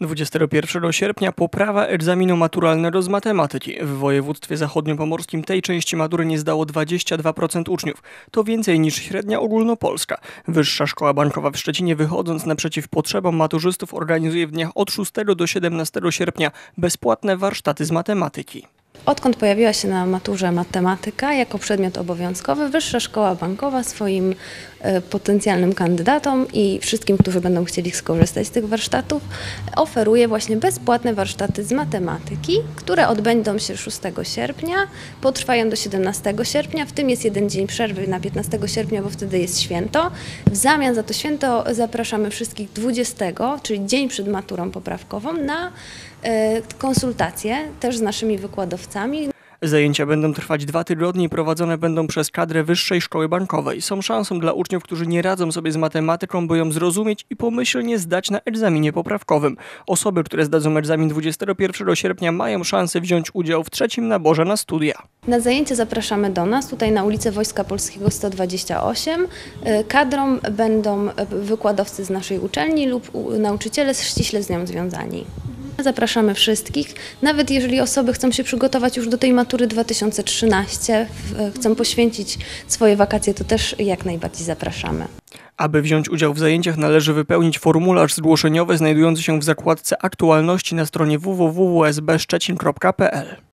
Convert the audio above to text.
21 sierpnia poprawa egzaminu maturalnego z matematyki. W województwie zachodniopomorskim tej części matury nie zdało 22% uczniów. To więcej niż średnia ogólnopolska. Wyższa Szkoła Bankowa w Szczecinie wychodząc naprzeciw potrzebom maturzystów organizuje w dniach od 6 do 17 sierpnia bezpłatne warsztaty z matematyki. Odkąd pojawiła się na maturze matematyka jako przedmiot obowiązkowy, Wyższa Szkoła Bankowa swoim e, potencjalnym kandydatom i wszystkim, którzy będą chcieli skorzystać z tych warsztatów, oferuje właśnie bezpłatne warsztaty z matematyki, które odbędą się 6 sierpnia, potrwają do 17 sierpnia. W tym jest jeden dzień przerwy na 15 sierpnia, bo wtedy jest święto. W zamian za to święto zapraszamy wszystkich 20, czyli dzień przed maturą poprawkową, na konsultacje też z naszymi wykładowcami. Zajęcia będą trwać dwa tygodnie i prowadzone będą przez kadrę Wyższej Szkoły Bankowej. Są szansą dla uczniów, którzy nie radzą sobie z matematyką, by ją zrozumieć i pomyślnie zdać na egzaminie poprawkowym. Osoby, które zdadzą egzamin 21 sierpnia mają szansę wziąć udział w trzecim naborze na studia. Na zajęcia zapraszamy do nas, tutaj na ulicę Wojska Polskiego 128. Y, Kadrą będą wykładowcy z naszej uczelni lub nauczyciele ściśle z nią związani. Zapraszamy wszystkich, nawet jeżeli osoby chcą się przygotować już do tej matury 2013, w- chcą poświęcić swoje wakacje, to też jak najbardziej zapraszamy. Aby wziąć udział w zajęciach należy wypełnić formularz zgłoszeniowy znajdujący się w zakładce aktualności na stronie www.sbszczecin.pl.